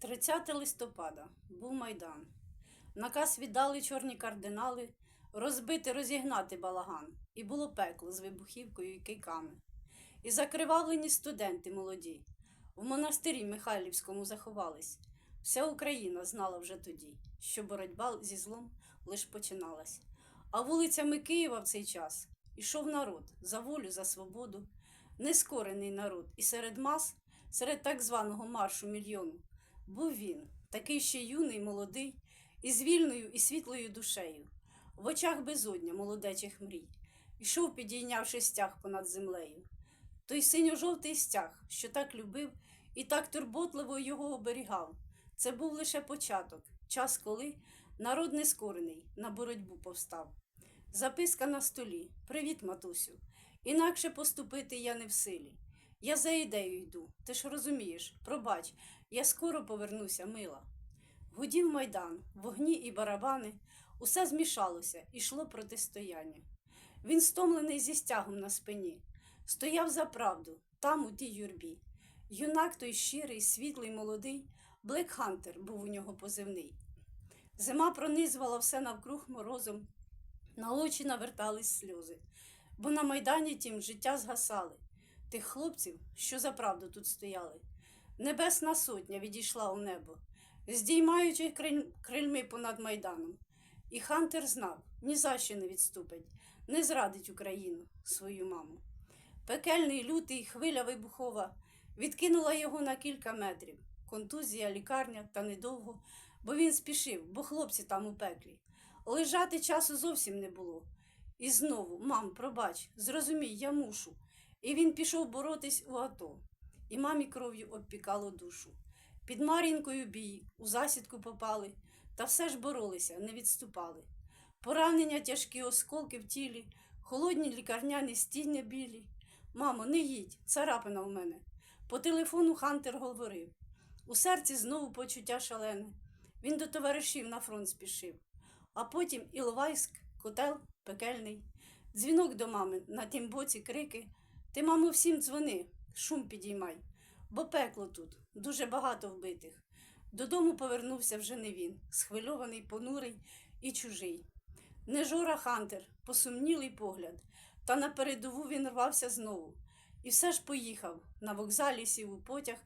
30 листопада був Майдан. Наказ віддали чорні кардинали розбити, розігнати балаган. І було пекло з вибухівкою і кийками. І закривавлені студенти молоді в монастирі Михайлівському заховались. Вся Україна знала вже тоді, що боротьба зі злом лиш починалась. А вулицями Києва в цей час ішов народ за волю, за свободу, нескорений народ, і серед мас, серед так званого маршу мільйону, був він, такий ще юний, молодий, із вільною і світлою душею, в очах безодня молодечих мрій, ішов, підійнявши стяг понад землею. Той синьо-жовтий стяг, що так любив і так турботливо його оберігав. Це був лише початок, час, коли народ нескорений на боротьбу повстав. Записка на столі. Привіт, матусю. Інакше поступити я не в силі. Я за ідею йду. Ти ж розумієш, пробач, я скоро повернуся, мила. Гудів майдан, вогні і барабани, усе змішалося, ішло протистояння. Він стомлений зі стягом на спині, стояв за правду, там, у тій юрбі. Юнак той щирий, світлий, молодий, Блек Хантер був у нього позивний. Зима пронизувала все навкруг морозом, на очі навертались сльози, бо на майдані тім життя згасали. Тих хлопців, що за правду тут стояли. Небесна сотня відійшла у небо, здіймаючи крильми понад майданом. І Хантер знав, ні за що не відступить, не зрадить Україну, свою маму. Пекельний лютий хвиля вибухова відкинула його на кілька метрів. Контузія, лікарня та недовго, бо він спішив, бо хлопці там у пеклі. Лежати часу зовсім не було. І знову, мам, пробач, зрозумій, я мушу. І він пішов боротись у АТО. І мамі кров'ю обпікало душу. Під Мар'їнкою бій, у засідку попали, та все ж боролися, не відступали. Поранення, тяжкі осколки в тілі, холодні лікарняні стіни білі. Мамо, не їдь, царапина в мене. По телефону Хантер говорив. У серці знову почуття шалене. Він до товаришів на фронт спішив. А потім Іловайськ, котел пекельний. Дзвінок до мами, на тім боці крики. Ти, мамо, всім дзвони, шум підіймай, бо пекло тут, дуже багато вбитих. Додому повернувся вже не він, схвильований, понурий і чужий. Не Жора Хантер, посумнілий погляд, та на передову він рвався знову. І все ж поїхав, на вокзалі сів у потяг,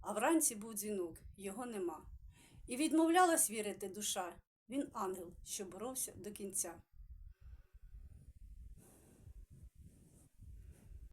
а вранці був дзвінок, його нема. І відмовлялась вірити душа. Він ангел, що боровся до кінця.